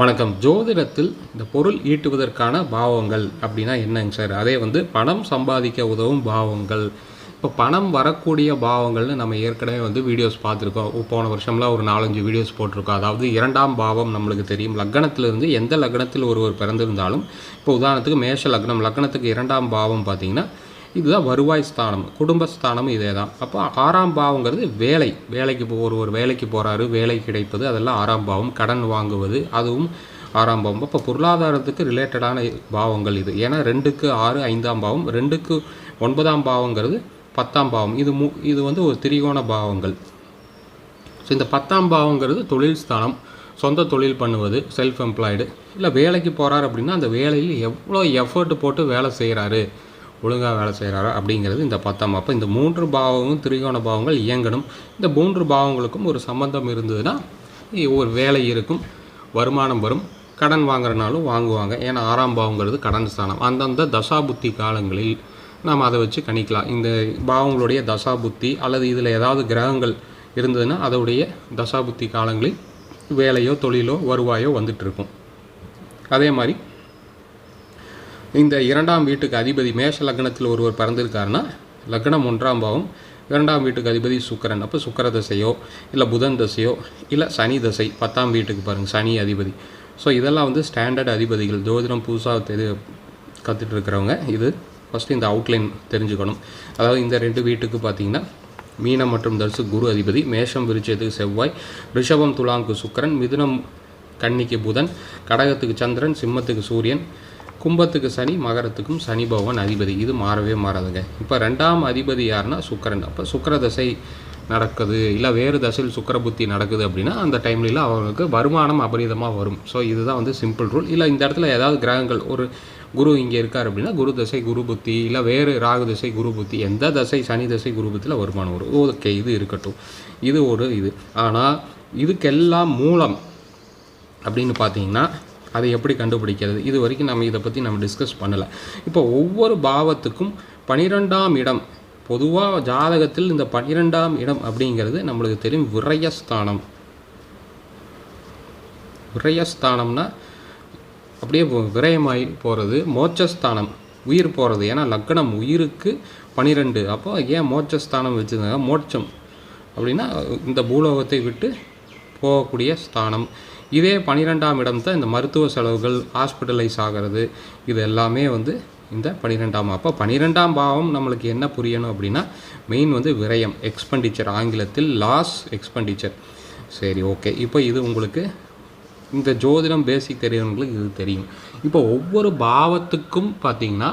வணக்கம். ஜோதிடத்தில் இந்த பொருள் ஈட்டுவதற்கான பாவங்கள் அப்படின்னா என்னங்க சார்? அதே வந்து பணம் சம்பாதிக்க உதவும் பாவங்கள். இப்போ பணம் வரக்கூடிய பாவங்கள்னு நம்ம ஏற்கனவே வந்து வீடியோஸ் பார்த்துருக்கோம். போன வருஷம்லாம் ஒரு நாலஞ்சு வீடியோஸ் போட்டிருக்கோம். அதாவது இரண்டாம் பாவம் நம்மளுக்கு தெரியும். லக்னத்திலிருந்து எந்த லக்னத்தில் ஒருவர் பிறந்திருந்தாலும் இப்போ உதாரணத்துக்கு மேஷ லக்னம் லக்னத்துக்கு இரண்டாம் பாவம் பார்த்தீங்கன்னா இதுதான் வருவாய் ஸ்தானம் குடும்பஸ்தானம் இதே தான். அப்போ ஆறாம் பாவங்கிறது வேலை. வேலைக்கு ஒரு ஒரு வேலைக்கு போகிறாரு வேலை கிடைப்பது அதெல்லாம் ஆறாம் பாவம் கடன் வாங்குவது அதுவும் ஆறாம் பாவம். அப்போ பொருளாதாரத்துக்கு ரிலேட்டடான பாவங்கள் இது. ஏன்னா ரெண்டுக்கு ஆறு ஐந்தாம் பாவம் ரெண்டுக்கு ஒன்பதாம் பாவங்கிறது பத்தாம் பாவம். இது மு இது வந்து ஒரு திரிகோண பாவங்கள். ஸோ இந்த பத்தாம் பாவங்கிறது தொழில் ஸ்தானம் சொந்த தொழில் பண்ணுவது செல்ஃப் எம்ப்ளாய்டு இல்லை வேலைக்கு போகிறாரு அப்படின்னா அந்த வேலையில் எவ்வளோ எஃபர்ட் போட்டு வேலை செய்கிறாரு ஒழுங்காக வேலை செய்கிறாரா அப்படிங்கிறது இந்த பத்தாம் அப்போ இந்த மூன்று பாவமும் திரிகோண பாவங்கள் இயங்கணும். இந்த மூன்று பாவங்களுக்கும் ஒரு சம்பந்தம் இருந்ததுன்னா ஒரு வேலை இருக்கும் வருமானம் வரும் கடன் வாங்குறனாலும் வாங்குவாங்க. ஏன்னா ஆறாம் பாவங்கிறது கடன் ஸ்தானம். அந்தந்த தசாபுத்தி காலங்களில் நாம் அதை வச்சு கணிக்கலாம். இந்த பாவங்களுடைய தசாபுத்தி அல்லது இதில் ஏதாவது கிரகங்கள் இருந்ததுன்னா அதோடைய தசாபுத்தி காலங்களில் வேலையோ தொழிலோ வருவாயோ வந்துட்டு இருக்கும். அதே மாதிரி இந்த இரண்டாம் வீட்டுக்கு அதிபதி மேஷ லக்னத்தில் ஒருவர் பிறந்திருக்காருன்னா லக்னம் ஒன்றாம் பாவம் இரண்டாம் வீட்டுக்கு அதிபதி சுக்கரன். அப்போ சுக்கர தசையோ இல்லை புதன் தசையோ இல்லை சனி தசை பத்தாம் வீட்டுக்கு பாருங்கள் சனி அதிபதி. ஸோ இதெல்லாம் வந்து ஸ்டாண்டர்ட் அதிபதிகள் ஜோதிடம் புதுசாக தெரி கற்றுட்டு இருக்கிறவங்க இது ஃபஸ்ட்டு இந்த அவுட்லைன் தெரிஞ்சுக்கணும். அதாவது இந்த ரெண்டு வீட்டுக்கு பார்த்தீங்கன்னா மீனம் மற்றும் தர்சு குரு அதிபதி மேஷம் விருச்சத்துக்கு செவ்வாய் ரிஷபம் துலாங்கு சுக்கரன் மிதுனம் கன்னிக்கு புதன் கடகத்துக்கு சந்திரன் சிம்மத்துக்கு சூரியன் கும்பத்துக்கு சனி மகரத்துக்கும் சனி பகவான் அதிபதி. இது மாறவே மாறாதுங்க. இப்போ ரெண்டாம் அதிபதி யாருன்னா சுக்கரன். அப்போ சுக்கர தசை நடக்குது. இல்லை வேறு தசையில் சுக்கர புத்தி நடக்குது அப்படின்னா அந்த டைம்லலாம் அவங்களுக்கு வருமானம் அபரிதமாக வரும். ஸோ இதுதான் வந்து சிம்பிள் ரூல் இல்லை இந்த இடத்துல ஏதாவது கிரகங்கள் ஒரு குரு இங்கே இருக்கார் அப்படின்னா குரு தசை குரு புத்தி இல்லை வேறு ராகு தசை குரு புத்தி எந்த தசை சனி தசை குரு புத்தியில் வருமானம் வரும். ஓகே இது இருக்கட்டும். இது ஒரு இது. ஆனால் இதுக்கெல்லாம் மூலம் அப்படின்னு பார்த்தீங்கன்னா அதை எப்படி கண்டுபிடிக்கிறது? இது வரைக்கும் நம்ம இதை பற்றி நம்ம டிஸ்கஸ் பண்ணலை. இப்போ ஒவ்வொரு பாவத்துக்கும் பனிரெண்டாம் இடம் பொதுவாக ஜாதகத்தில் இந்த பன்னிரெண்டாம் இடம் அப்படிங்கிறது நம்மளுக்கு தெரியும் விரயஸ்தானம். விரயஸ்தானம்னா அப்படியே விரயமாய் போகிறது மோட்சஸ்தானம் உயிர் போகிறது ஏன்னா லக்னம் உயிருக்கு பனிரெண்டு. அப்போ ஏன் மோட்சஸ்தானம் வச்சுருந்தாங்க? மோட்சம். அப்படின்னா இந்த பூலோகத்தை விட்டு போகக்கூடிய ஸ்தானம். இதே பன்னிரெண்டாம் இடம் தான் இந்த மருத்துவ செலவுகள் ஹாஸ்பிட்டலைஸ் ஆகிறது இது எல்லாமே வந்து இந்த பன்னிரெண்டாம் அப்போ பன்னிரெண்டாம் பாவம் நம்மளுக்கு என்ன புரியணும் அப்படின்னா மெயின் வந்து விரயம் எக்ஸ்பெண்டிச்சர் ஆங்கிலத்தில் லாஸ் எக்ஸ்பெண்டிச்சர் சரி ஓகே இப்போ இது உங்களுக்கு இந்த ஜோதிடம் பேசிக் தெரியவங்களுக்கு இது தெரியும். இப்போ ஒவ்வொரு பாவத்துக்கும் பார்த்தீங்கன்னா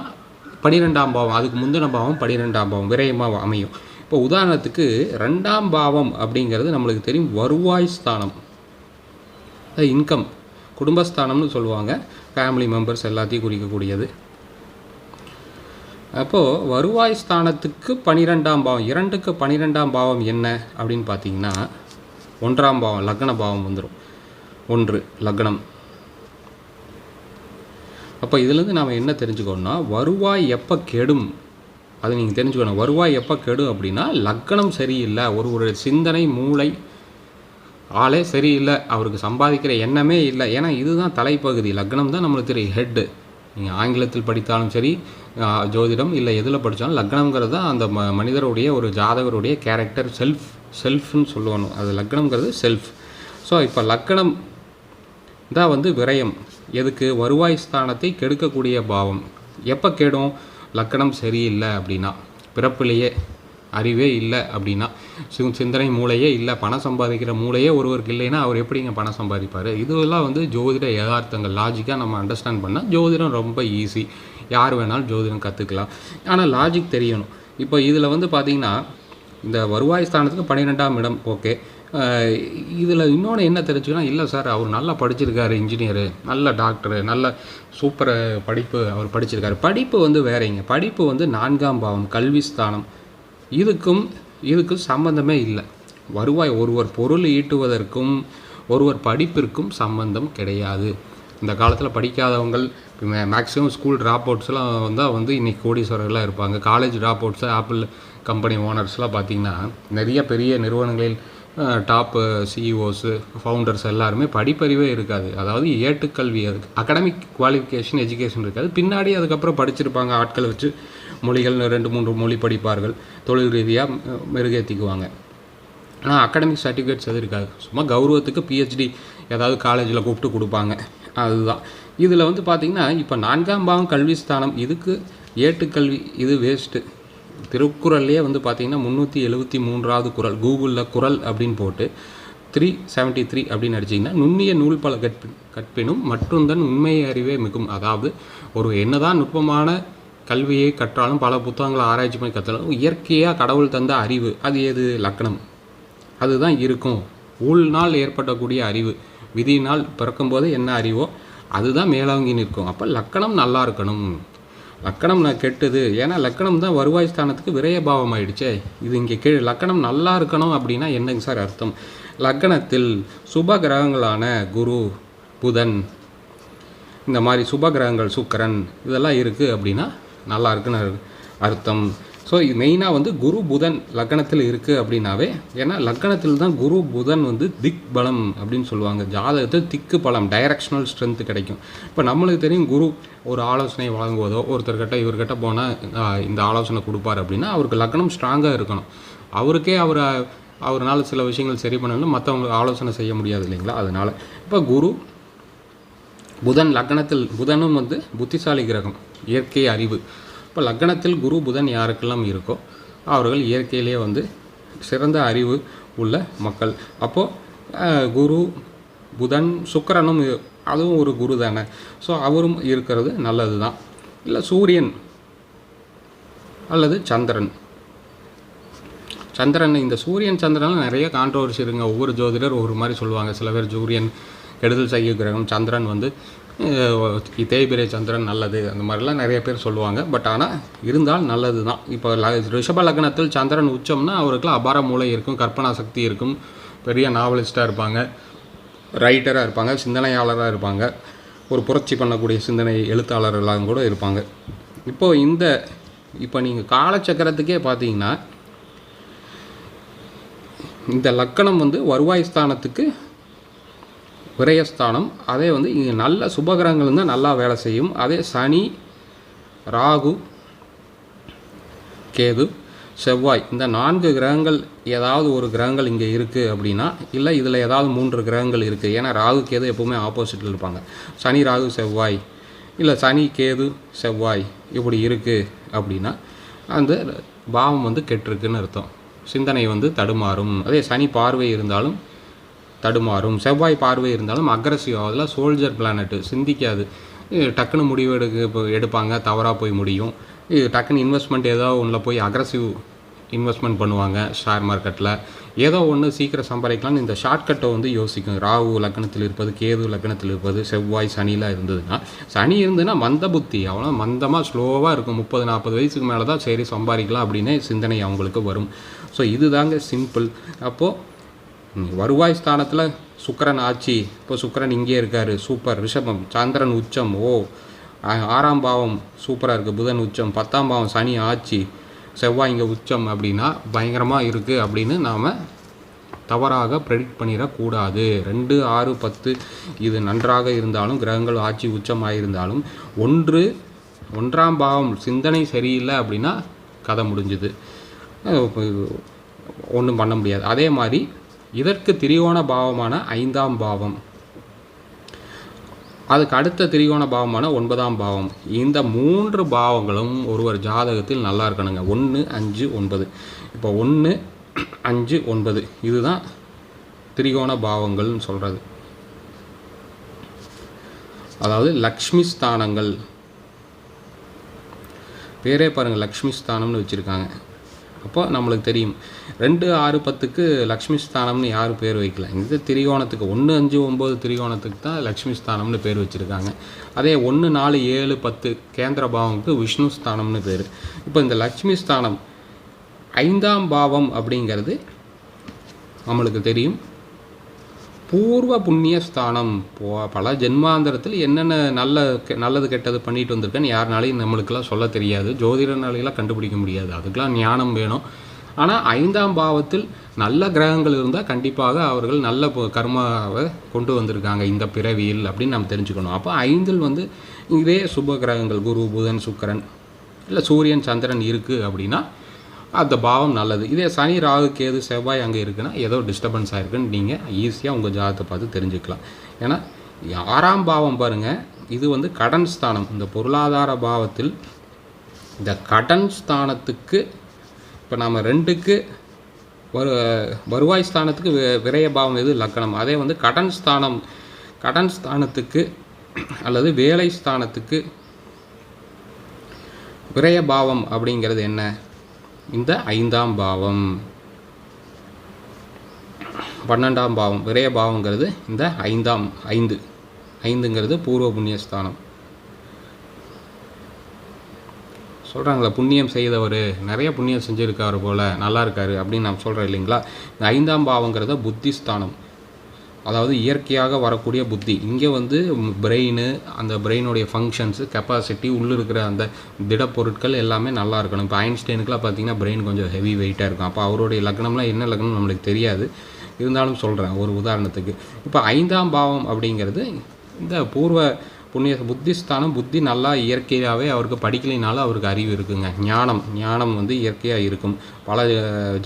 பன்னிரெண்டாம் பாவம் அதுக்கு முந்தின பாவம் பனிரெண்டாம் பாவம் விரயமாக அமையும். இப்போ உதாரணத்துக்கு ரெண்டாம் பாவம் அப்படிங்கிறது நம்மளுக்கு தெரியும் வருவாய் ஸ்தானம். இன்கம் குடும்பஸ்தானம்னு சொல்லுவாங்க. ஃபேமிலி மெம்பர்ஸ் எல்லாத்தையும் குறிக்கக்கூடியது. அப்போது வருவாய் ஸ்தானத்துக்கு பனிரெண்டாம் பாவம் இரண்டுக்கு பனிரெண்டாம் பாவம் என்ன அப்படின்னு பார்த்தீங்கன்னா ஒன்றாம் பாவம் லக்ன பாவம் வந்துடும் ஒன்று லக்னம். அப்போ இதுலேருந்து நாம் என்ன தெரிஞ்சுக்கணும்னா வருவாய் எப்போ கெடும்? அது நீங்கள் தெரிஞ்சுக்கணும். வருவாய் எப்போ கெடும் அப்படின்னா லக்னம் சரியில்லை. ஒரு ஒரு சிந்தனை மூளை ஆளே சரியில்லை அவருக்கு சம்பாதிக்கிற எண்ணமே இல்லை. ஏன்னா இதுதான் தலைப்பகுதி. லக்னம் தான் நம்மளுக்கு தெரியும் ஹெட்டு நீங்கள் ஆங்கிலத்தில் படித்தாலும் சரி ஜோதிடம் இல்லை எதில் படித்தாலும் லக்னங்கிறது தான் அந்த ம மனிதருடைய ஒரு ஜாதகருடைய கேரக்டர் செல்ஃப் செல்ஃப்னு சொல்லுவானு அது லக்னங்கிறது செல்ஃப் ஸோ இப்போ லக்னம் தான் வந்து விரயம். எதுக்கு? வருவாய் ஸ்தானத்தை கெடுக்கக்கூடிய பாவம். எப்போ கெடும்? லக்கணம் சரியில்லை அப்படின்னா பிறப்பிலேயே. அறிவே இல்லை அப்படின்னா சிந்தனை மூளையே இல்லை பணம் சம்பாதிக்கிற மூளையே ஒருவருக்கு இல்லைன்னா அவர் எப்படிங்க பணம் சம்பாதிப்பார்? இதெல்லாம் வந்து ஜோதிட யதார்த்தங்கள் லாஜிக்காக நம்ம அண்டர்ஸ்டாண்ட் பண்ணால் ஜோதிடம் ரொம்ப ஈஸி யார் வேணாலும் ஜோதிடம் கற்றுக்கலாம் ஆனால் லாஜிக் தெரியணும். இப்போ இதில் வந்து பார்த்திங்கன்னா இந்த வருவாய் ஸ்தானத்துக்கு பன்னிரெண்டாம் இடம் ஓகே இதில் இன்னொன்று என்ன தெரிஞ்சுக்கணும் இல்லை சார் அவர் நல்லா படிச்சிருக்காரு இன்ஜினியரு நல்ல டாக்டரு நல்ல சூப்பர் படிப்பு அவர் படிச்சிருக்காரு. படிப்பு வந்து வேறைங்க. படிப்பு வந்து நான்காம் பாவம் கல்வி ஸ்தானம். இதுக்கும் இதுக்கும் சம்பந்தமே இல்லை. வருவாய் ஒருவர் பொருள் ஈட்டுவதற்கும் ஒருவர் படிப்பிற்கும் சம்பந்தம் கிடையாது. இந்த காலத்தில் படிக்காதவங்கள் மேக்ஸிமம் ஸ்கூல் ட்ராப் அவுட்ஸ்லாம் வந்தால் வந்து இன்றைக்கி கோடீஸ்வரர்களாக இருப்பாங்க. College dropouts Apple company ஓனர்ஸ்லாம் பார்த்திங்கன்னா நிறைய பெரிய நிறுவனங்களில் டாப்பு சிஇஓஸு ஃபவுண்டர்ஸ் எல்லாருமே படிப்பறிவே இருக்காது. அதாவது ஏட்டுக்கல்வி அதுக்கு அகடமிக் குவாலிஃபிகேஷன் எஜுகேஷன் இருக்காது. பின்னாடி அதுக்கப்புறம் படிச்சிருப்பாங்க. ஆட்களை வச்சு மொழிகள் ரெண்டு மூன்று மொழி படிப்பார்கள். தொழில் ரீதியாக மெருகேற்றிக்குவாங்க ஆனால் அகாடமிக் சர்டிஃபிகேட்ஸ் எதுவும் இருக்காது. சும்மா கௌரவத்துக்கு பிஹெச்டி ஏதாவது காலேஜில் கூப்பிட்டு கொடுப்பாங்க. அதுதான். இதில் வந்து பார்த்திங்கன்னா இப்போ நான்காம் பாவம் கல்வி ஸ்தானம் இதுக்கு ஏட்டுக்கல்வி இது வேஸ்ட்டு திருக்குறள்லேயே வந்து பார்த்திங்கன்னா முந்நூற்றி எழுபத்தி மூன்றாவது குறள் கூகுளில் குறள் அப்படின்னு போட்டு த்ரீ செவன்ட்டி த்ரீ அப்படின்னு அடிச்சிங்கன்னா நுண்ணிய நூல் பல கற்பி கற்பினும் மற்றொந்தன் உண்மையை அறிவே மிகும். அதாவது ஒரு என்னதான் நுட்பமான கல்வியை கற்றாலும் பல புத்தகங்களை ஆராய்ச்சி பண்ணி கற்றாலும் இயற்கையாக கடவுள் தந்த அறிவு. அது எது? லக்கணம். அதுதான் இருக்கும். ஊழ்னால் ஏற்படக்கூடிய அறிவு. விதியினால் பிறக்கும்போது என்ன அறிவோ அதுதான் மேலோங்கி நிற்கும். அப்போ லக்கணம் நல்லா இருக்கணும். லக்கணம் நான் கெட்டது. ஏன்னா லக்கணம் தான் வருவாய் ஸ்தானத்துக்கு விரயபாவம் ஆயிடுச்சே இது இங்கே கீழே லக்கணம் நல்லா இருக்கணும் அப்படின்னா என்னங்க சார் அர்த்தம்? லக்கணத்தில் சுப கிரகங்களான குரு புதன் இந்த மாதிரி சுப கிரகங்கள் சுக்கரன் இதெல்லாம் இருக்குது அப்படின்னா நல்லா இருக்குன்னு அர்த்தம். ஸோ இது மெயினாக வந்து குரு புதன் லக்கணத்தில் இருக்குது அப்படின்னாவே ஏன்னா லக்கணத்தில் தான் குரு புதன் வந்து திக் பலம் அப்படின்னு சொல்லுவாங்க. ஜாதகத்தில் திக்கு பலம் டைரக்ஷனல் ஸ்ட்ரென்த் கிடைக்கும். இப்போ நம்மளுக்கு தெரியும் குரு ஒரு ஆலோசனை வழங்குவதோ ஒருத்தர்கிட்ட இவர்கிட்ட போனால் இந்த ஆலோசனை கொடுப்பார் அப்படின்னா அவருக்கு லக்கணம் ஸ்ட்ராங்காக இருக்கணும். அவருக்கே அவரை அவரால் சில விஷயங்கள் சரி பண்ணணும் மற்றவங்களுக்கு ஆலோசனை செய்ய முடியாது இல்லைங்களா? அதனால் இப்போ குரு புதன் லக்னத்தில் புதனும் வந்து புத்திசாலி கிரகம் இயற்கை அறிவு. இப்போ லக்னத்தில் குரு புதன் யாருக்கெல்லாம் இருக்கோ அவர்கள் இயற்கையிலேயே வந்து சிறந்த அறிவு உள்ள மக்கள். அப்போது குரு புதன் சுக்கிரனும் அதுவும் ஒரு குரு தானே. ஸோ அவரும் இருக்கிறது நல்லது தான் இல்லை சூரியன் அல்லது சந்திரன். சந்திரன் இந்த சூரியன் சந்திரன் நிறைய கான்ட்ரவர்சி இருங்க ஒவ்வொரு ஜோதிடர் ஒவ்வொரு மாதிரி சொல்லுவாங்க. சில பேர் சூரியன் கெடுதல் செய்ய கிரகம் சந்திரன் வந்து தேய்பிரை சந்திரன் நல்லது அந்த மாதிரிலாம் நிறைய பேர் சொல்லுவாங்க. பட் ஆனால் இருந்தால் நல்லது தான் இப்போ ல ரிஷப லக்னத்தில் சந்திரன் உச்சம்னா அவருக்குலாம் அபார மூளை இருக்கும் கற்பனா சக்தி இருக்கும். பெரிய நாவலிஸ்ட்டாக இருப்பாங்க ரைட்டராக இருப்பாங்க சிந்தனையாளராக இருப்பாங்க. ஒரு புரட்சி பண்ணக்கூடிய சிந்தனை எழுத்தாளர்களாக கூட இருப்பாங்க. இப்போது இந்த இப்போ நீங்கள் காலச்சக்கரத்துக்கே பார்த்தீங்கன்னா இந்த லக்கணம் வந்து வருவாய் ஸ்தானத்துக்கு விரயஸ்தானம். அதே வந்து இங்கே நல்ல சுபகிரகங்கள் இருந்தால் நல்லா வேலை செய்யும். அதே சனி ராகு கேது செவ்வாய். இந்த நான்கு கிரகங்கள் ஏதாவது ஒரு கிரகங்கள் இங்கே இருக்குது அப்படின்னா இல்லை இதில் ஏதாவது மூன்று கிரகங்கள் இருக்குது ஏன்னா ராகு கேது எப்பவுமே ஆப்போசிட்டில் இருப்பாங்க. சனி ராகு செவ்வாய். இல்லை சனி கேது செவ்வாய் இப்படி இருக்குது அப்படின்னா அந்த பாவம் வந்து கெட்டிருக்குன்னு அர்த்தம். சிந்தனை வந்து தடுமாறும். அதே சனி பார்வை இருந்தாலும் தடுமாறும். செவ்வாய் பார்வை இருந்தாலும் அக்ரஸிவ் அதெல்லாம் சோல்ஜர் பிளானட்டு சிந்திக்காது. டக்குன்னு முடிவு எடுக்க இப்போ எடுப்பாங்க தவறாக போய் முடியும். இது டக்குன்னு இன்வெஸ்ட்மெண்ட் ஏதோ ஒன்றில் போய் அக்ரஸிவ் இன்வெஸ்ட்மெண்ட் பண்ணுவாங்க ஷேர் மார்க்கெட்டில் ஏதோ ஒன்று சீக்கிரம் சம்பாதிக்கலாம்னு இந்த ஷார்ட்கட்டை வந்து யோசிக்கும். ராகு லக்னத்தில் இருப்பது கேது லக்னத்தில் இருப்பது செவ்வாய் சனிலாம் இருந்ததுன்னா சனி இருந்ததுன்னா மந்த புத்தி. அவ்வளோ மந்தமாக ஸ்லோவாக இருக்கும். முப்பது நாற்பது வயசுக்கு மேலே தான் சரி சம்பாதிக்கலாம் அப்படின்னு சிந்தனை அவங்களுக்கு வரும். ஸோ இதுதாங்க சிம்பிள் அப்போது வருவாய் ஸ்தானத்தில் சுக்கரன் ஆட்சி. இப்போ சுக்கரன் இங்கே இருக்கார். சூப்பர். ரிஷபம். சந்திரன் உச்சம். ஓ ஆறாம் பாவம் சூப்பராக இருக்குது புதன் உச்சம். பத்தாம் பாவம் சனி ஆட்சி. செவ்வாய் இங்கே உச்சம் அப்படின்னா பயங்கரமாக இருக்குது அப்படின்னு நாம் தவறாக ப்ரெடிக்ட் பண்ணிடக்கூடாது. ரெண்டு ஆறு பத்து இது நன்றாக இருந்தாலும் கிரகங்கள் ஆட்சி உச்சமாக இருந்தாலும் ஒன்று ஒன்றாம் பாவம் சிந்தனை சரியில்லை அப்படின்னா கதை முடிஞ்சுது. ஒன்றும் பண்ண முடியாது. அதே மாதிரி இதற்கு திரிகோண பாவமான ஐந்தாம் பாவம். அதுக்கு அடுத்த திரிகோண பாவமான ஒன்பதாம் பாவம். இந்த மூன்று பாவங்களும் ஒருவர் ஜாதகத்தில் நல்லா இருக்கணுங்க. ஒன்று அஞ்சு ஒன்பது. இப்போ ஒன்று அஞ்சு ஒன்பது. இதுதான் திரிகோண பாவங்கள்னு சொல்கிறது அதாவது லக்ஷ்மி ஸ்தானங்கள். பேரே பாருங்கள் லக்ஷ்மி ஸ்தானம்னு வச்சுருக்காங்க. அப்போ நம்மளுக்கு தெரியும். ரெண்டு ஆறு பத்துக்கு லக்ஷ்மி ஸ்தானம்னு யாரும் பேர் வைக்கல. இந்த திரிகோணத்துக்கு ஒன்று அஞ்சு ஒம்பது திரிகோணத்துக்கு தான் லக்ஷ்மி ஸ்தானம்னு பேர் வச்சுருக்காங்க. அதே ஒன்று நாலு ஏழு பத்து கேந்திர பாவம்க்கு விஷ்ணு ஸ்தானம்னு பேர். இப்போ இந்த லக்ஷ்மி ஸ்தானம் ஐந்தாம் பாவம் அப்படிங்கிறது நம்மளுக்கு தெரியும். பூர்வ புண்ணிய ஸ்தானம். போ பல ஜென்மாந்திரத்தில் என்னென்ன நல்ல கெ- நல்லது கெட்டது பண்ணிட்டு வந்திருக்கேன்னு யாருனாலையும் நம்மளுக்கெல்லாம் சொல்ல தெரியாது. ஜோதிடனாலையெல்லாம் கண்டுபிடிக்க முடியாது. அதுக்கெல்லாம் ஞானம் வேணும். ஆனால் ஐந்தாம் பாவத்தில் நல்ல கிரகங்கள் இருந்தால் கண்டிப்பாக அவர்கள் நல்ல கர்மாவை கொண்டு வந்திருக்காங்க இந்த பிறவியில் அப்படின்னு நம்ம தெரிஞ்சுக்கணும். அப்போ ஐந்தில் வந்து இதே சுப கிரகங்கள் குரு புதன் சுக்கிரன் இல்லை சூரியன் சந்திரன் இருக்குது அப்படின்னா அந்த பாவம் நல்லது. இதே சனி ராகு கேது செவ்வாய் அங்கே இருக்குன்னா ஏதோ டிஸ்டர்பன்ஸ் ஆகிருக்குன்னு நீங்கள் ஈஸியாக உங்கள் ஜாதகத்தை பார்த்து தெரிஞ்சுக்கலாம். ஏன்னா ஆறாம் பாவம் பாருங்கள் இது வந்து கடன் ஸ்தானம். இந்த பொருளாதார பாவத்தில் இந்த கடன் ஸ்தானத்துக்கு இப்போ நம்ம ரெண்டுக்கு வரு வருவாய் ஸ்தானத்துக்கு விரய பாவம் எது? லக்கணம். அதே வந்து கடன் ஸ்தானம் கடன் ஸ்தானத்துக்கு அல்லது வேலை ஸ்தானத்துக்கு விரய பாவம் அப்படிங்கிறது என்ன? இந்த ஐந்தாம் பாவம். பன்னெண்டாம் பாவம் விரய பாவங்கிறது இந்த ஐந்தாம் ஐந்து. ஐந்துங்கிறது பூர்வ புண்ணியஸ்தானம். சொல்கிறாங்களே புண்ணியம் செய்தவர் நிறைய புண்ணியம் செஞ்சுருக்காரு போல் நல்லா இருக்காரு அப்படின்னு நான் சொல்கிறேன் இல்லைங்களா? இந்த ஐந்தாம் பாவங்கிறத புத்திஸ்தானம். அதாவது இயற்கையாக வரக்கூடிய புத்தி. இங்கே வந்து பிரெயின் அந்த பிரெயினுடைய ஃபங்க்ஷன்ஸு கெப்பாசிட்டி உள்ளே இருக்கிற அந்த திடப்பொருட்கள் எல்லாமே நல்லா இருக்கணும். இப்போ ஐன்ஸ்டைனுக்குலாம் பார்த்தீங்கன்னா பிரெயின் கொஞ்சம் ஹெவி வெயிட்டாக இருக்கும். அப்போ அவருடைய லக்னம்லாம் என்ன லக்னம் நம்மளுக்கு தெரியாது. இருந்தாலும் சொல்கிறேன் ஒரு உதாரணத்துக்கு. இப்போ ஐந்தாம் பாவம் அப்படிங்கிறது இந்த பூர்வ புண்ணிய புத்திஸ்தானம் புத்தி நல்லா இயற்கையாகவே அவருக்கு படிக்கலைனாலும் அவருக்கு அறிவு இருக்குங்க. ஞானம் ஞானம் வந்து இயற்கையாக இருக்கும். பல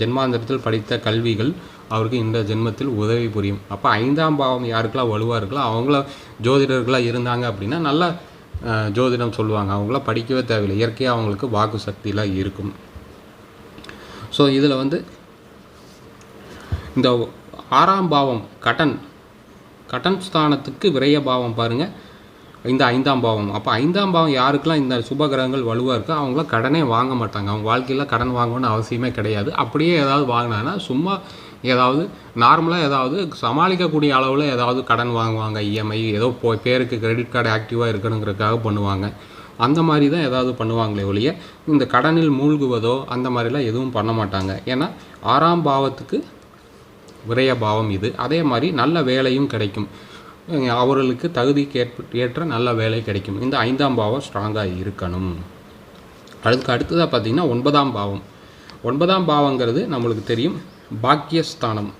ஜென்மாந்திரத்தில் ஜென்மாந்தரத்தில் படித்த கல்விகள் அவருக்கு இந்த ஜென்மத்தில் உதவி புரியும். அப்போ ஐந்தாம் பாவம் யாருக்கெல்லாம் வலுவாக இருக்கலாம் அவங்கள ஜோதிடர்களாக இருந்தாங்க அப்படின்னா நல்லா ஜோதிடம் சொல்லுவாங்க. அவங்களாம் படிக்கவே தேவையில்லை. இயற்கையாக அவங்களுக்கு வாக்கு சக்தியெலாம் இருக்கும். ஸோ இதில் வந்து இந்த ஆறாம் பாவம் கடன். கடன் ஸ்தானத்துக்கு விரைய பாவம் பாருங்கள் இந்த ஐந்தாம் பாவம். அப்போ ஐந்தாம் பாவம் யாருக்கெல்லாம் இந்த சுப கிரகங்கள் வலுவாக இருக்கோ அவங்களாம் கடனே வாங்க மாட்டாங்க. அவங்க வாழ்க்கையில் கடன் வாங்கணும்னு அவசியமே கிடையாது. அப்படியே ஏதாவது வாங்கினாங்கன்னா சும்மா ஏதாவது நார்மலாக ஏதாவது சமாளிக்கக்கூடிய அளவில் ஏதாவது கடன் வாங்குவாங்க இஎம்ஐ ஏதோ போ பேருக்கு கிரெடிட் கார்டு ஆக்டிவாக இருக்கணுங்கிறதுக்காக பண்ணுவாங்க. அந்த மாதிரி தான் ஏதாவது பண்ணுவாங்களே ஒழிய இந்த கடனில் மூழ்குவதோ அந்த மாதிரிலாம் எதுவும் பண்ண மாட்டாங்க. ஏன்னா ஆறாம் பாவத்துக்கு விரய பாவம் இது. அதே மாதிரி நல்ல வேலையும் கிடைக்கும். அவர்களுக்கு தகுதிக்கு ஏற்ப ஏற்ற நல்ல வேலை கிடைக்கும். இந்த ஐந்தாம் பாவம் ஸ்ட்ராங்காக இருக்கணும். அதுக்கு அடுத்ததாக பார்த்திங்கன்னா ஒன்பதாம் பாவம். ஒன்பதாம் பாவங்கிறது நம்மளுக்கு தெரியும் பாக்கியஸ்தானம்.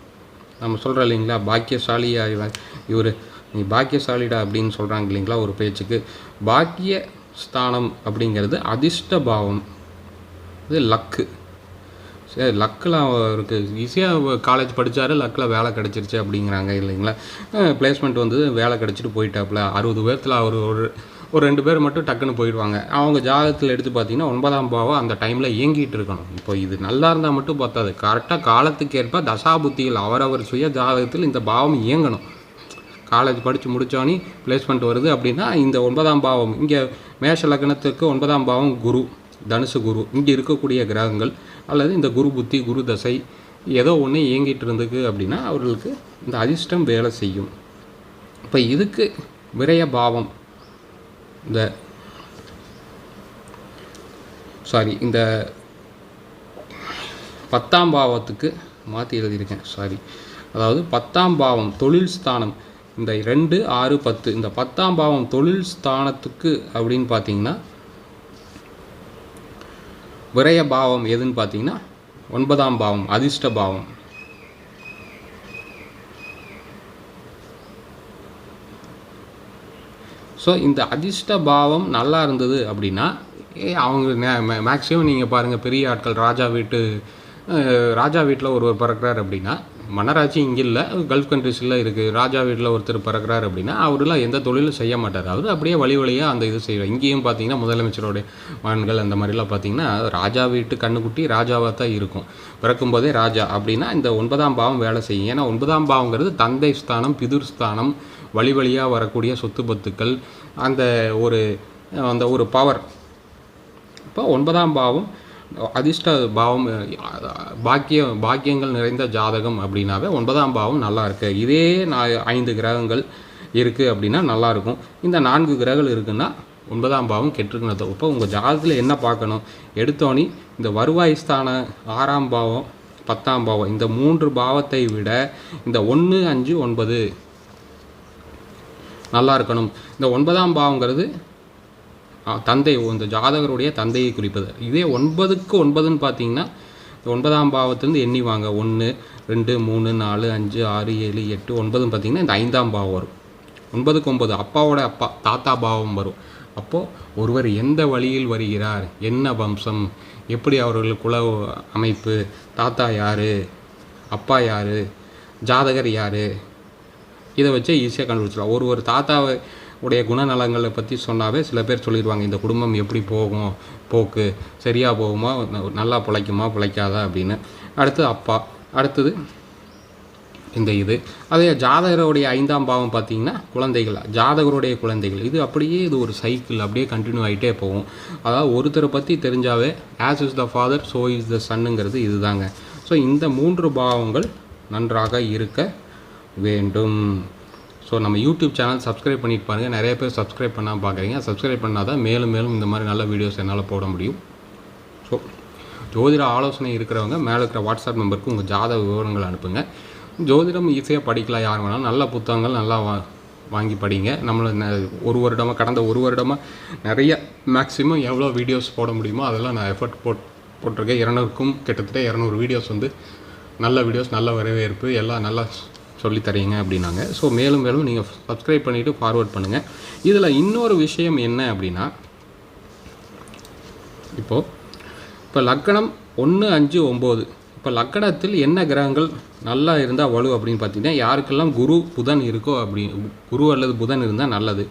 நம்ம சொல்கிறோம் இல்லைங்களா பாக்கியசாலியா இவர் இவர் நீ பாக்கியசாலிடா அப்படின்னு சொல்கிறாங்க இல்லைங்களா ஒரு பேச்சுக்கு. பாக்கிய ஸ்தானம் அப்படிங்கிறது அதிர்ஷ்ட பாவம். இது லக்கு. சரி லக்கில் அவருக்கு ஈஸியாக காலேஜ் படித்தாரு லக்கில் வேலை கிடச்சிருச்சு அப்படிங்கிறாங்க இல்லைங்களா. ப்ளேஸ்மெண்ட் வந்து வேலை கிடச்சிட்டு போயிட்டாப்புல. அறுபது பேர்த்தில் அவர் ஒரு ஒரு ரெண்டு பேர் மட்டும் டக்குன்னு போயிடுவாங்க. அவங்க ஜாதகத்தில் எடுத்து பார்த்தீங்கன்னா ஒன்பதாம் பாவம் அந்த டைமில் இயங்கிட்டு இருக்கணும். இப்போ இது நல்லா இருந்தால் மட்டும் பத்தாது. கரெக்டாக காலத்துக்கேற்ப தசாபுத்தியில் அவரவர் சுய ஜாதகத்தில் இந்த பாவம் இயங்கணும். காலேஜ் படித்து முடித்தோன்னே பிளேஸ்மெண்ட் வருது அப்படின்னா இந்த ஒன்பதாம் பாவம் இங்கே மேஷ லக்னத்துக்கு ஒன்பதாம் பாவம் குரு தனுசு குரு இங்கே இருக்கக்கூடிய கிரகங்கள் அல்லது இந்த குரு புத்தி குரு தசை ஏதோ ஒன்று இயங்கிட்டு இருந்துக்கு அப்படின்னா அவர்களுக்கு இந்த அதிர்ஷ்டம் வேலை செய்யும். இப்போ இதுக்கு விரய பாவம் இந்த சாரி இந்த பத்தாம் பாவத்துக்கு மாற்றி எழுதியிருக்கேன் சாரி. அதாவது பத்தாம் பாவம் தொழில் ஸ்தானம் இந்த ரெண்டு ஆறு பத்து இந்த பத்தாம் பாவம் தொழில் ஸ்தானத்துக்கு அப்படின்னு பார்த்தீங்கன்னா விரய பாவம் எதுன்னு பார்த்தீங்கன்னா ஒன்பதாம் பாவம் அதிர்ஷ்ட பாவம். ஸோ இந்த அதிர்ஷ்ட பாவம் நல்லா இருந்தது அப்படின்னா ஏ, அவங்க மேக்ஸிமம் நீங்கள் பாருங்கள் பெரிய ஆட்கள் ராஜா வீட்டு ராஜா வீட்டில் ஒருவர் பிறக்கிறார் அப்படின்னா மன்னராட்சி இங்கே இல்லை. கல்ஃப் கண்ட்ரிஸில் இருக்குது ராஜா வீட்டில் ஒருத்தர் பிறக்கிறார் அப்படின்னா அவரெல்லாம் எந்த தொழிலும் செய்ய மாட்டார். அவர் அப்படியே வழி வழியாக அந்த இது செய்வார். இங்கேயும் பார்த்தீங்கன்னா முதலமைச்சருடைய மகன்கள் அந்த மாதிரிலாம் பார்த்தீங்கன்னா ராஜா வீட்டு கண்ணுக்குட்டி ராஜாவாக தான் இருக்கும். பிறக்கும்போதே ராஜா அப்படின்னா இந்த ஒன்பதாம் பாவம் வேலை செய்யும். ஏன்னா ஒன்பதாம் பாவங்கிறது தந்தை ஸ்தானம் பிதுர் ஸ்தானம் வழி வழியாக வரக்கூடிய சொத்து பத்துக்கள் அந்த ஒரு அந்த ஒரு பவர் இப்போ ஒன்பதாம் பாவம் அதிர்ஷ்ட பாவம் பாக்கியம் பாக்கியங்கள் நிறைந்த ஜாதகம் அப்படின்னாவே ஒன்பதாம் பாவம் நல்லா இருக்கு. இதே நான் ஐந்து கிரகங்கள் இருக்குது அப்படின்னா நல்லாயிருக்கும் இந்த நான்கு கிரகங்கள் இருக்குன்னா ஒன்பதாம் பாவம் கெட்டிருக்கிறது இப்போ உங்கள் ஜாதகத்தில் என்ன பார்க்கணும்? எடுத்தோன்னே இந்த வருவாய் ஸ்தான ஆறாம் பாவம் பத்தாம் பாவம் இந்த மூன்று பாவத்தை விட இந்த ஒன்று அஞ்சு ஒன்பது நல்லா இருக்கணும். இந்த ஒன்பதாம் பாவங்கிறது தந்தை இந்த ஜாதகருடைய தந்தையை குறிப்பது. இதே ஒன்பதுக்கு ஒன்பதுன்னு பார்த்தீங்கன்னா ஒன்பதாம் பாவத்திலேருந்து எண்ணி வாங்க. ஒன்று ரெண்டு மூணு நாலு அஞ்சு ஆறு ஏழு எட்டு ஒன்பதுன்னு பார்த்தீங்கன்னா இந்த ஐந்தாம் பாவம் வரும். ஒன்பதுக்கு ஒன்பது அப்பாவோட அப்பா தாத்தா பாவம் வரும். அப்போது ஒருவர் எந்த வழியில் வருகிறார்? என்ன வம்சம்? எப்படி அவர்கள் குல அமைப்பு? தாத்தா யார்? அப்பா யார்? ஜாதகர் யார்? இதை வச்சு ஈஸியாக கண்டுபிடிச்சிடலாம். ஒரு ஒரு தாத்தாவை உடைய குணநலங்களை பற்றி சொன்னாவே சில பேர் சொல்லிடுவாங்க இந்த குடும்பம் எப்படி போகும்? போக்கு சரியாக போகுமா? நல்லா பிழைக்குமா? பிழைக்காதா? அப்படின்னு. அடுத்தது அப்பா அடுத்தது இந்த இது. அதே ஜாதகருடைய ஐந்தாம் பாவம் பார்த்திங்கன்னா குழந்தைகள் ஜாதகருடைய குழந்தைகள். இது அப்படியே இது ஒரு சைக்கிள் அப்படியே கண்டினியூ ஆகிட்டே போகும். அதாவது ஒருத்தரை பற்றி தெரிஞ்சாவே as is the father so is the சன்னுங்கிறது இதுதாங்க. ஸோ இந்த மூன்று பாவங்கள் நன்றாக இருக்க வேண்டும். ஸோ நம்ம யூடியூப் சேனல் சப்ஸ்கிரைப் பண்ணிட்டு பாருங்கள் நிறைய பேர் சப்ஸ்கிரைப் பண்ணால் பார்க்குறீங்க சப்ஸ்கிரைப் பண்ணால் தான் மேலும் மேலும் இந்த மாதிரி நல்ல வீடியோஸ் என்னால் போட முடியும். ஸோ ஜோதிட ஆலோசனை இருக்கிறவங்க மேலே இருக்கிற வாட்ஸ்அப் நம்பருக்கு உங்கள் ஜாதக விவரங்கள் அனுப்புங்க. ஜோதிடம் ஈஸியாக படிக்கலாம். யார் வேணாலும் நல்ல புத்தகங்கள் நல்லா வா வாங்கி படிங்க. நம்மளை ந- ஒரு வருடமாக கடந்த ஒரு வருடமாக நிறைய மேக்ஸிமம் எவ்வளோ வீடியோஸ் போட முடியுமோ அதெல்லாம் நான் எஃபர்ட் போட் போட்டிருக்கேன். இரநூறுக்கும் கிட்டத்தட்ட இரநூறு வீடியோஸ் வந்து நல்ல வீடியோஸ் நல்ல வரவேற்பு எல்லாம் நல்லா சொல்லித் தரீங்க அப்படின்னாங்க. ஸோ மேலும் மேலும் நீங்கள் சப்ஸ்கிரைப் பண்ணிவிட்டு ஃபார்வர்ட் பண்ணுங்கள் இதில் இன்னொரு விஷயம் என்ன அப்படின்னா இப்போது இப்போ லக்கணம் ஒன்று அஞ்சு ஒம்பது. இப்போ லக்கணத்தில் என்ன கிரகங்கள் நல்லா இருந்தால் வலு அப்படின்னு பார்த்தீங்கன்னா யாருக்கெல்லாம் குரு புதன் இருக்கோ அப்படி குரு அல்லது புதன் இருந்தால் நல்லது.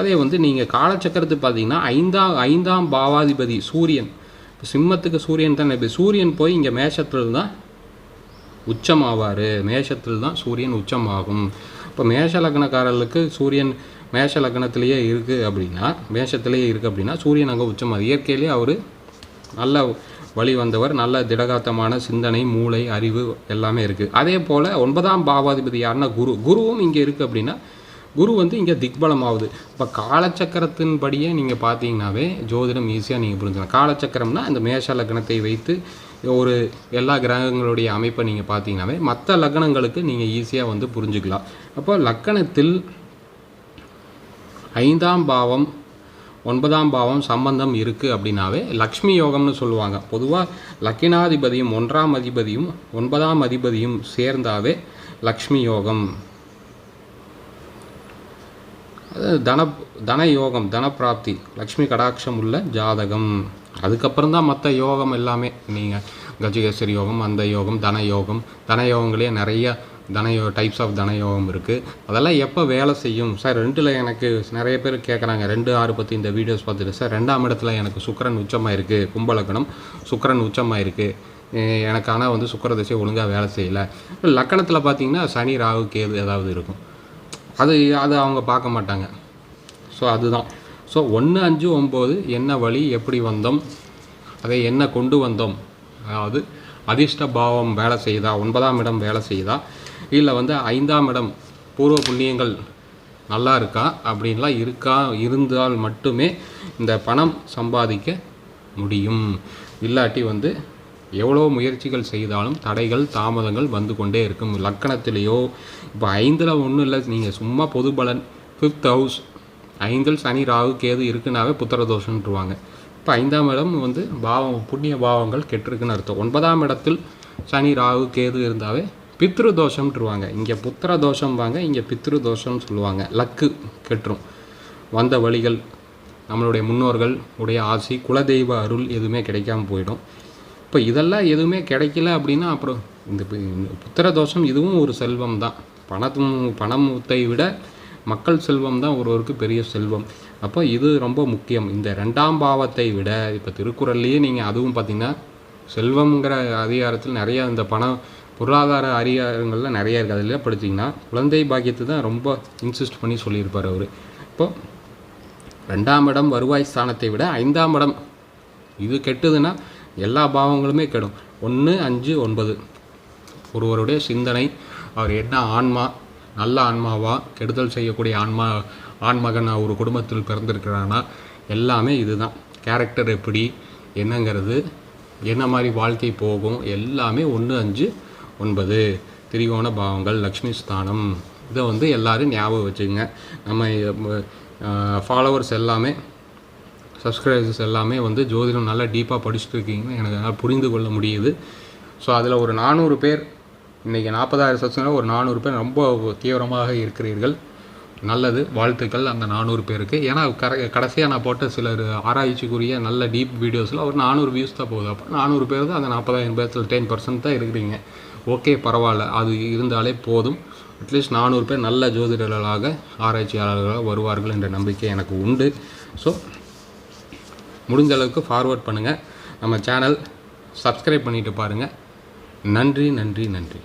அதே வந்து நீங்கள் காலச்சக்கரத்து பார்த்தீங்கன்னா ஐந்தாம் ஐந்தாம் பாவாதிபதி சூரியன். இப்போ சிம்மத்துக்கு சூரியன் தானே இப்போ சூரியன் போய் இங்கே மேஷத்தில் தான் உச்சமாவார். மேஷத்தில் தான் சூரியன் உச்சமாகும். இப்போ மேஷ லக்னக்காரர்களுக்கு சூரியன் மேஷ லக்னத்திலேயே இருக்குது அப்படின்னா மேஷத்திலேயே இருக்குது அப்படின்னா சூரியன் அங்கே உச்சமாக இயற்கையிலேயே அவர் நல்ல வழி வந்தவர் நல்ல திடகாத்தமான சிந்தனை மூளை அறிவு எல்லாமே இருக்குது அதே போல் ஒன்பதாம் பாவாதிபதி யாருன்னா குரு. குருவும் இங்கே இருக்குது அப்படின்னா குரு வந்து இங்கே திக்பலம் ஆகுது இப்போ காலச்சக்கரத்தின்படியே நீங்கள் பார்த்தீங்கன்னாவே ஜோதிடம் ஈஸியாக நீங்கள் புரிஞ்சுக்கலாம். காலச்சக்கரம்னா அந்த மேஷ லக்னத்தை வைத்து ஒரு எல்லா கிரகங்களுடைய அமைப்பை நீங்கள் பார்த்தீங்கன்னாவே மற்ற லக்னங்களுக்கு நீங்கள் ஈஸியாக வந்து புரிஞ்சுக்கலாம். அப்போ லக்கணத்தில் ஐந்தாம் பாவம் ஒன்பதாம் பாவம் சம்பந்தம் இருக்குது அப்படின்னாவே லக்ஷ்மி யோகம்னு சொல்லுவாங்க. பொதுவாக லக்கினாதிபதியும் ஒன்றாம் அதிபதியும் ஒன்பதாம் அதிபதியும் சேர்ந்தாவே லக்ஷ்மி யோகம். தன தன யோகம் தனப்பிராப்தி லக்ஷ்மி கடாட்சம் உள்ள ஜாதகம். அதுக்கப்புறம் தான் மற்ற யோகம் எல்லாமே. நீங்கள் கஜகேசரி யோகம் அந்த யோகம் தன யோகம் தன யோகங்களே நிறைய தனயோ டைப்ஸ் ஆஃப் தன யோகம் இருக்குது அதெல்லாம் எப்போ வேலை செய்யும்? சார் ரெண்டில் எனக்கு நிறைய பேர் கேட்குறாங்க ரெண்டு ஆறு பற்றி இந்த வீடியோஸ் பார்த்துட்டு. சார் ரெண்டாம் இடத்துல எனக்கு சுக்கரன் உச்சமாக இருக்குது கும்பலக்கணம் சுக்கரன் உச்சமாக இருக்குது எனக்கு ஆனால் வந்து சுக்கர திசை ஒழுங்காக வேலை செய்யலை. லக்கணத்தில் பார்த்தீங்கன்னா சனி ராகு கேது ஏதாவது இருக்கும். அது அது அவங்க பார்க்க மாட்டாங்க. ஸோ அதுதான். ஸோ ஒன்று அஞ்சு ஒம்பது என்ன வழி எப்படி வந்தோம் அதை என்ன கொண்டு வந்தோம்? அதாவது அதிர்ஷ்ட பாவம் வேலை செய்தா ஒன்பதாம் இடம் வேலை செய்தா இல்லை வந்து ஐந்தாம் இடம் பூர்வ புண்ணியங்கள் நல்லா இருக்கா அப்படின்லாம் இருக்கா இருந்தால் மட்டுமே இந்த பணம் சம்பாதிக்க முடியும். இல்லாட்டி வந்து எவ்வளோ முயற்சிகள் செய்தாலும் தடைகள் தாமதங்கள் வந்து கொண்டே இருக்கும். லக்கணத்திலேயோ இப்போ ஐந்தில் ஒன்றும் இல்லை நீங்கள் சும்மா பொது பலன் ஃபிஃப்த் ஹவுஸ் ஐந்தில் சனி ராகு கேது இருக்குனாவே புத்திர தோஷம்ன்றுவாங்க இப்போ ஐந்தாம் இடம் வந்து பாவம் புண்ணிய பாவங்கள் கெட்டிருக்குன்னு அர்த்தம். ஒன்பதாம் இடத்தில் சனி ராகு கேது இருந்தாவே பித்ரு தோஷம்ட்டுருவாங்க இங்கே புத்திர தோஷம் வாங்க இங்கே பித்ரு தோஷம்னு சொல்லுவாங்க. லக்கு கெட்டுரும். வந்த வழிகள் நம்மளுடைய முன்னோர்கள் உடைய ஆசி குலதெய்வ அருள் எதுவுமே கிடைக்காம போயிடும். இப்போ இதெல்லாம் எதுவுமே கிடைக்கல அப்படின்னா அப்புறம் இந்த இந்த புத்திர தோஷம் இதுவும் ஒரு செல்வம் தான் பணத்தும் பணத்தை விட மக்கள் செல்வம் தான் ஒருவருக்கு பெரிய செல்வம். அப்போ இது ரொம்ப முக்கியம். இந்த ரெண்டாம் பாவத்தை விட இப்போ திருக்குறள்லேயே நீங்கள் அதுவும் பார்த்தீங்கன்னா செல்வம்ங்கிற அதிகாரத்தில் நிறையா இந்த பணம் பொருளாதார அதிகாரங்களில் நிறைய இருக்குது அதில் படிச்சிங்கன்னா குழந்தை பாக்கியத்தை தான் ரொம்ப இன்சிஸ்ட் பண்ணி சொல்லியிருப்பார் அவர். இப்போ ரெண்டாம் இடம் வருவாய் ஸ்தானத்தை விட ஐந்தாம் இடம். இது கெட்டுதுன்னா எல்லா பாவங்களுமே கெடும். ஒன்று அஞ்சு ஒன்பது. ஒருவருடைய சிந்தனை அவர் என்ன ஆன்மா நல்ல ஆன்மாவா கெடுதல் செய்யக்கூடிய ஆன்மா ஆண்மகன் ஒரு குடும்பத்தில் பிறந்திருக்கிறானா? எல்லாமே இதுதான். கேரக்டர் எப்படி என்னங்கிறது என்ன மாதிரி வாழ்க்கை போகும் எல்லாமே ஒன்று அஞ்சு ஒன்பது. திரிகோண பாவங்கள் லக்ஷ்மி ஸ்தானம். இதை வந்து எல்லோரும் ஞாபகம் வச்சுங்க நம்ம ஃபாலோவர்ஸ் எல்லாமே சப்ஸ்கிரைபர்ஸ் எல்லாமே வந்து ஜோதிடம் நல்லா டீப்பாக படிச்சுட்டு இருக்கீங்கன்னு எனக்கு நல்லா புரிந்து கொள்ள முடியுது. ஸோ அதில் ஒரு நானூறு பேர் இன்றைக்கி நாற்பதாயிரம் சப்ஸ்கிரைபர் ஒரு நானூறு பேர் ரொம்ப தீவிரமாக இருக்கிறீர்கள். நல்லது வாழ்த்துக்கள் அந்த நானூறு பேருக்கு. ஏன்னா கர கடைசியாக நான் போட்ட சிலர் ஆராய்ச்சிக்குரிய நல்ல டீப் வீடியோஸில் ஒரு நானூறு வியூஸ் தான் போகுது. அப்போ நானூறு பேர் தான் அந்த நாற்பதாயிரம் பேர்த்தில் டென் பர்சன்ட் தான் இருக்கிறீங்க. ஓகே பரவாயில்ல. அது இருந்தாலே போதும். அட்லீஸ்ட் நானூறு பேர் நல்ல ஜோதிடர்களாக ஆராய்ச்சியாளர்களாக வருவார்கள் என்ற நம்பிக்கை எனக்கு உண்டு. ஸோ முடிஞ்ச அளவுக்கு ஃபார்வர்ட் பண்ணுங்கள் நம்ம சேனல் சப்ஸ்கிரைப் பண்ணிவிட்டு பாருங்கள் நன்றி நன்றி நன்றி.